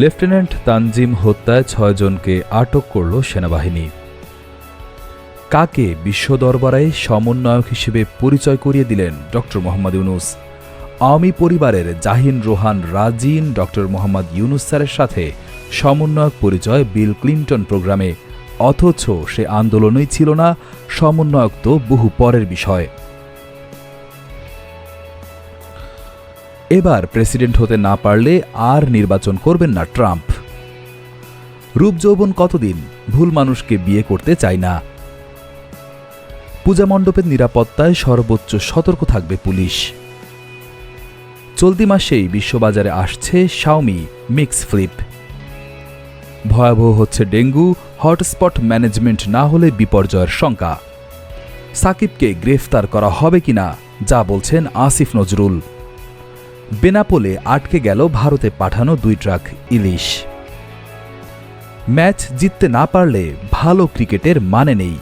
Lieutenant Tanzim হত্যায় ছয়জনকে আটক করল সেনাবাহিনী। কাকে বিশ্ব দরবারে সমন্বয়ক হিসেবে পরিচয় করিয়ে দিলেন ড. মোহাম্মদ ইউনুস? আওয়ামী পরিবারের জাহিন রোহান রাজিন, ড. মোহাম্মদ ইউনুস স্যারের সাথে সমন্বয়ক পরিচয় বিল ক্লিন্টন প্রোগ্রামে, অথচ সে আন্দোলনই ছিল না, সমন্বয়ক তো বহু পরের বিষয়। এবার প্রেসিডেন্ট হতে না পারলে আর নির্বাচন করবেন না ট্রাম্প। রূপ যৌবন কতদিন? ভুল মানুষকে বিয়ে করতে চায় না। পূজা মণ্ডপের নিরাপত্তায় সর্বোচ্চ সতর্ক থাকবে পুলিশ। চলতি মাসেই বিশ্ববাজারে আসছে শাওমি মিক্স ফ্লিপ ভয়াবহ হচ্ছে ডেঙ্গু, হটস্পট ম্যানেজমেন্ট না হলে বিপর্যয়ের শঙ্কা। সাকিবকে গ্রেফতার করা হবে কিনা, যা বলছেন আসিফ নজরুল। বেনাপোলে আটকে গেল ভারতে পাঠানো দুই ট্রাক ইলিশ। ম্যাচ জিততে না পারলে ভালো ক্রিকেটের মানে নেই।